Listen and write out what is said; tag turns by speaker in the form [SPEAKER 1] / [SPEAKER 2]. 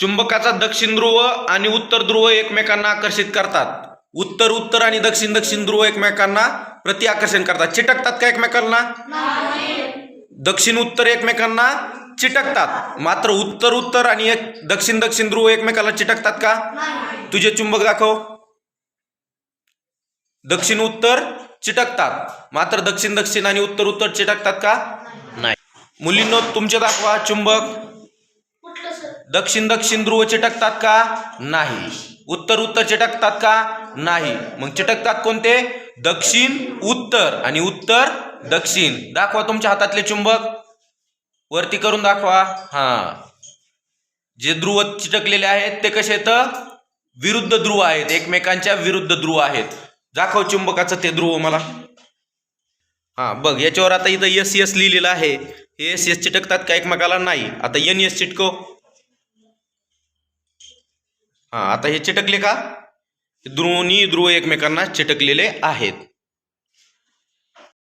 [SPEAKER 1] चुंबकाचा दक्षिण ध्रुव आणि उत्तर ध्रुव एकमेकांना आकर्षित करतात. उत्तर उत्तर आणि दक्षिण दक्षिण ध्रुव एकमेकांना प्रति आकर्षण करतात. चिटकतात का एकमेकांना? दक्षिण उत्तर एकमेकांना चिटकतात. मात्र उत्तर उत्तर आणि एक दक्षिण दक्षिण ध्रुव एकमेकाला चिटकतात का? तुझे चुंबक दाखव. दक्षिण उत्तर चिटकतात. मात्र दक्षिण दक्षिण आणि उत्तर उत्तर चिटकतात का? नाही. मुलींनो तुमचे दाखवा चुंबक. दक्षिण दक्षिण ध्रुव चिटकतात का? नाही. उत्तर उत्तर चिटकतात का? नाही. मग चिटकतात कोणते? दक्षिण उत्तर आणि उत्तर दक्षिण. दाखवा तुमच्या हातातले चुंबक. वरती करून दाखवा. हा. जे ध्रुव चिटकलेले आहेत ते कसे आहेत? विरुद्ध ध्रुव आहेत. एकमेकांच्या विरुद्ध ध्रुव आहेत. दाखव चुंबकाचं ते ध्रुव मला. हा बघ याच्यावर आता इथं एस एस लिहिलेलं आहे. हे एस एस चिटकतात का एकमेकाला? नाही. आता एन एस चिटको. हां आता हे चिटकले का? दोन्ही ध्रुव एकमेकांना चिटकलेले आहेत.